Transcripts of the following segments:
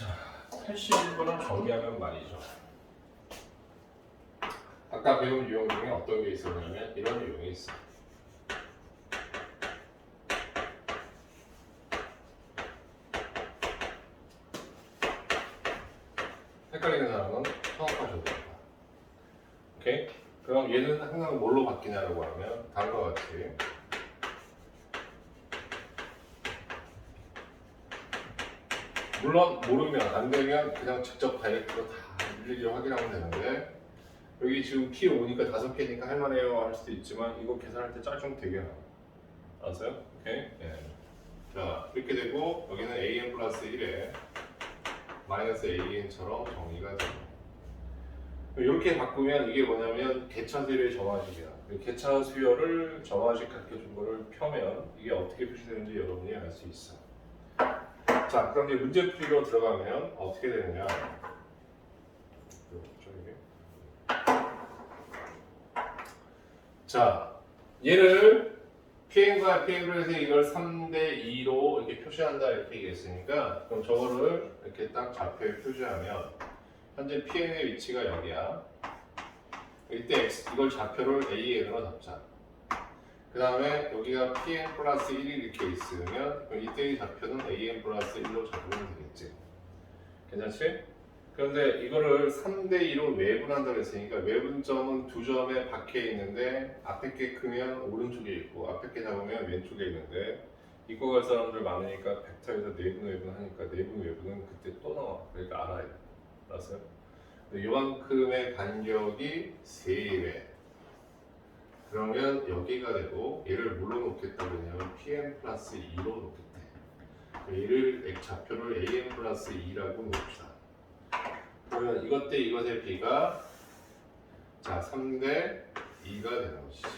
자, 80번을 정리하면 말이죠. 아까 배운 유형 중에 어떤 게 있었냐면 이런 유형이 있어. 헷갈리는 사람은 파악하셔도 됩니다. 오케이? 그럼 얘는 항상 뭘로 바뀌냐라고 하면 다음과 같이 물론 모르면 안 되면 그냥 직접 다이렉트로 다 일일이 확인하면 되는데 여기 지금 키 오니까 다섯 개니까 할만해요 할 수도 있지만 이거 계산할 때 짤좀 되게 나와 알았어요? 오케이? 네. 자 이렇게 되고 여기는 an 플러스 1에 마이너스 an처럼 정리가 돼요 이렇게 바꾸면 이게 뭐냐면 개차 수열의 정화식이야 그 개차 수열을 정화식 가르쳐준 거를 펴면 이게 어떻게 표시되는지 여러분이 알 수 있어 자, 그럼 이제 문제 풀이로 들어가면 어떻게 되느냐? 자, 얘를 PN과 PN으로 해서 이걸 3대 2로 이렇게 표시한다 이렇게 얘기했으니까 그럼 저거를 이렇게 딱 좌표에 표시하면 현재 PN의 위치가 여기야. 이때 X, 이걸 좌표를 AN으로 잡자. 그 다음에 여기가 pn 플러스 1이 이렇게 있으면 그럼 이때의 좌표는 an 플러스 1로 잡으면 되겠지. 괜찮지? 그런데 이거를 3대2로 외분한다고 했으니까 외분점은 두 점에 박혀 있는데 앞에 게 크면 오른쪽에 있고 앞에 게 작으면 왼쪽에 있는데 이과 갈 사람들 많으니까 벡터에서 내분 외분 하니까 내분 외분은 그때 또 나와. 그러니까 알아야 돼. 알았어요? 이만큼의 간격이 3배. 그러면 여기가 되고 얘를 뭘로 놓겠다고 했냐면 pn 플러스 2로 놓겠대. 얘를 x 좌표를 an 플러스 2라고 놓읍시다. 그러면 이것 대 이것의 b가 자 3대 2가 되는 것이지.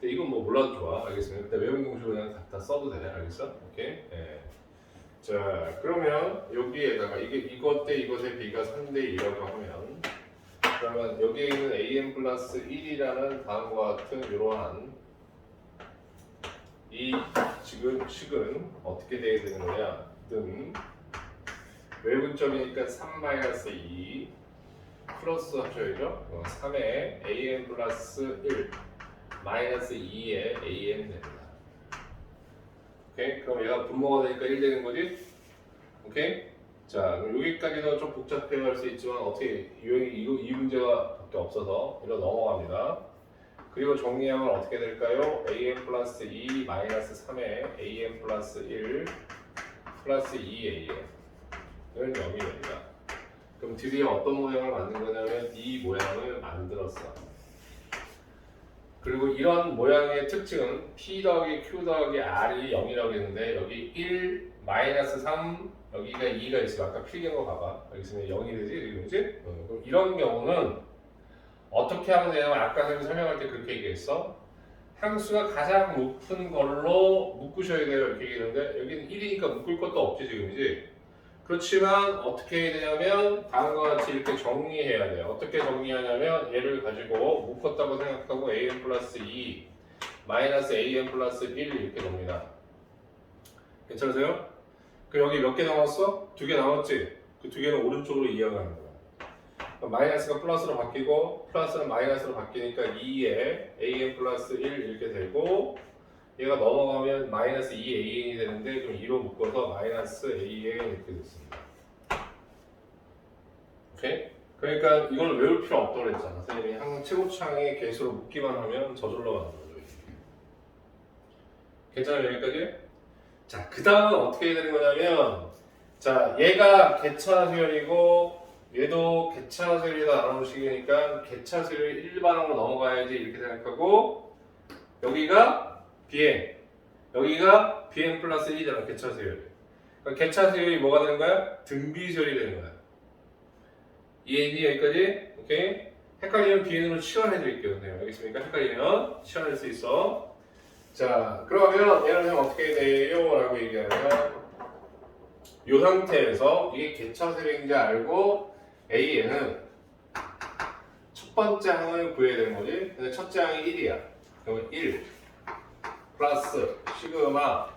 근데 이건 뭐 몰라도 좋아. 알겠습니다. 일단 외운 공식 그냥 다, 다 써도 돼. 알겠어? 오케이. 예. 자 그러면 여기에다가 이게 이것 대 이것의 b가 3대 2라고 하면 그러면 여기에 있는 am 플러스 1이라는 다음과 같은 이러한 이 지금 식은 어떻게 돼야 되는 거냐? 등 외분점이니까 3 마이너스 2 플러스 합쳐야죠. 어, 3에 am 플러스 1 마이너스 2에 am 됩니다. 오케이? 그럼 얘가 분모가 되니까 1 되는 거지? 오케이? 자, 여기까지는 좀 복잡해 할수 있지만 어떻게 이거 이 문제가 밖에 없어서 이로 넘어갑니다. 그리고 정리하면 어떻게 될까요? am 플러스 2 마이너스 3에 am 플러스 1 플러스 2am 은 0이 됩니다. 그럼 드디어 어떤 모양을 만든 거냐면 이 모양을 만들었어. 그리고 이런 모양의 특징은 p 더하기 q 더하기 r이 0이라고 했는데 여기 1 마이너스 3 여기가 2가 있으면 아까 필기한 거 봐봐. 여기 있으면 0이 되지? 이거지? 어, 그럼 이런 경우는 어떻게 하면 되냐면 아까 선생님 설명할 때 그렇게 얘기했어. 항수가 가장 높은 걸로 묶으셔야 돼요. 이렇게 얘기했는데 여기는 1이니까 묶을 것도 없지 지금이지. 그렇지만 어떻게 해야 되냐면 다음과 같이 이렇게 정리해야 돼요. 어떻게 정리하냐면 얘를 가지고 묶었다고 생각하고 am 플러스 2 마이너스 am 플러스 1 이렇게 놉니다. 괜찮으세요? 그 여기 몇 개 남았어? 두 개 남았지? 그 두 개는 오른쪽으로 이어가는 거야. 그럼 마이너스가 플러스로 바뀌고 플러스는 마이너스로 바뀌니까 2에 am 플러스 1 이렇게 되고 얘가 넘어가면 마이너스 2an이 되는데 그럼 2로 묶어서 마이너스 an 이렇게 됐습니다. 오케이? 그러니까 이걸 외울 필요 없다고 그랬잖아. 선생님이 항상 최고창에 개수로 묶기만 하면 저절로 가는 거죠. 괜찮아요 여기까지? 자, 그 다음은 어떻게 되는 거냐면, 자, 얘가 개차 수열이고, 얘도 개차 수열이다 나누는 식이니까, 개차 수열 일반항으로 넘어가야지 이렇게 생각하고, 여기가 BN, 여기가 BN 플러스 1이잖아, 개차 수열. 그러니까 개차 수열이 뭐가 되는 거야? 등비 수열이 되는 거야. 이해했니? 여기까지? 오케이? 헷갈리면 BN으로 치환해 드릴게요. 네, 알겠습니까? 헷갈리면 치환할 수 있어. 자, 그러면 얘는 형 어떻게 돼요? 라고 얘기하면 이 상태에서 이게 개차수인지 알고 A에는 첫 번째 항을 구해야 되는 거지. 근데 첫째 항이 1이야. 그러면 1 플러스 시그마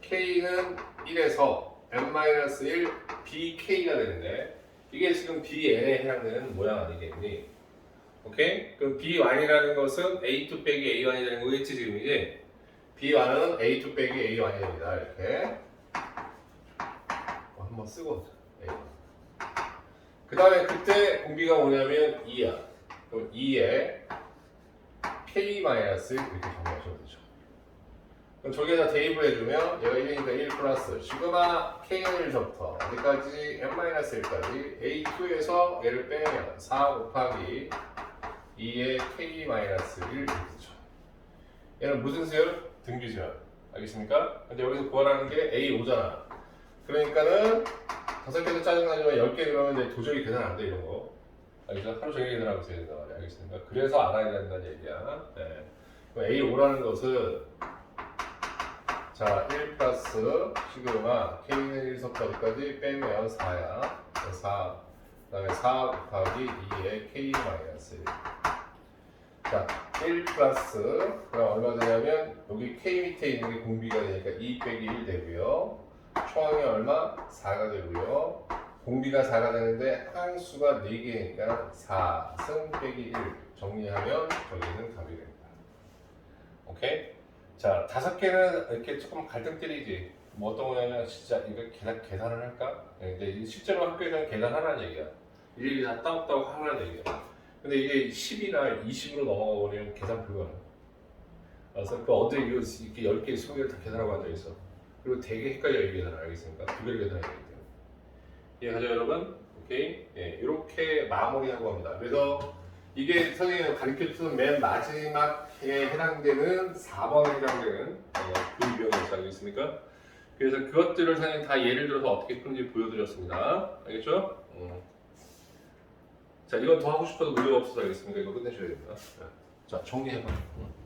K는 1에서 n-1 bk가 되는데 이게 지금 bn에 해당되는 모양 아니겠니? 오케이? 그럼 b1이라는 것은 a2 빼기 a1이 되는 거겠지 지금 이제 b1은 a2 빼기 a1이 됩니다. 이렇게. 어, 한번 쓰고 a1 그 다음에 그때 공비가 뭐냐면 2야. 그럼 2에 k-1 이렇게 정리하시면 되죠. 그럼 저기에다 대입을 해주면 얘가 1이니까 1 플러스 시그마 k1부터. 어디까지 n-1까지 a2에서 얘를 빼면 4 곱하기 2의 k-1 이렇게 되죠. 얘는 무슨 수열? 등비수열 알겠습니까? 근데 여기서 구하라는 게 a5잖아 그러니까는 다섯 개도 짜증나지만 10개 그러면 이제 도저히 계산 안 돼 이런 거 알겠죠? 하루 종일 계산하고 있어야 된단 말이야 알겠습니까? 그래서 알아야 된다는 얘기야 네. 그럼 a5라는 것은 자, 1 플러스 시그마 k는 1서부터 어디까지 빼면 4야. 4. 그 다음에 4 곱하기 2의 k 마이너스 1. 자, 1 플러스 얼마 되냐면 여기 k 밑에 있는 게 공비가 되니까 2 빼기 1 되고요. 총항이 얼마? 4가 되고요. 공비가 4가 되는데 항수가 4개니까 4승 빼기 1 정리하면 저기는 답이 됩니다. 오케이? 자, 다섯 개는 이렇게 조금 갈등들이지. 뭐 어떤 거냐면 진짜 이거 계산, 계산을 할까? 예, 근데 실제로 학교에서는 계산하라는 얘기야. 일일이 다 따박따박 하라는 얘기야. 근데 이게 10이나 20으로 넘어가 버리면 계산 불가능. 그래서 그 언제 이거 이렇게 10개, 20개를 다 계산하고 앉아있어. 그리고 되게 헷갈려 이 계산을 알겠습니까? 두 개를 계산해야 때문에. 이해가죠 여러분? 오케이? 예, 이렇게 마무리하고 합니다. 그래서 이게 선생님이 가르쳐 주는 맨 마지막에 해당되는 4번에 해당되는 어, 그 유형이었지 알겠습니까? 그래서 그것들을 선생님 다 예를 들어서 어떻게 푸는지 보여드렸습니다. 알겠죠? 음. 자, 이건 더 하고 싶어도 의미가 없어서 알겠습니까? 이거 끝내셔야 됩니다. 자, 정리해봐. 음.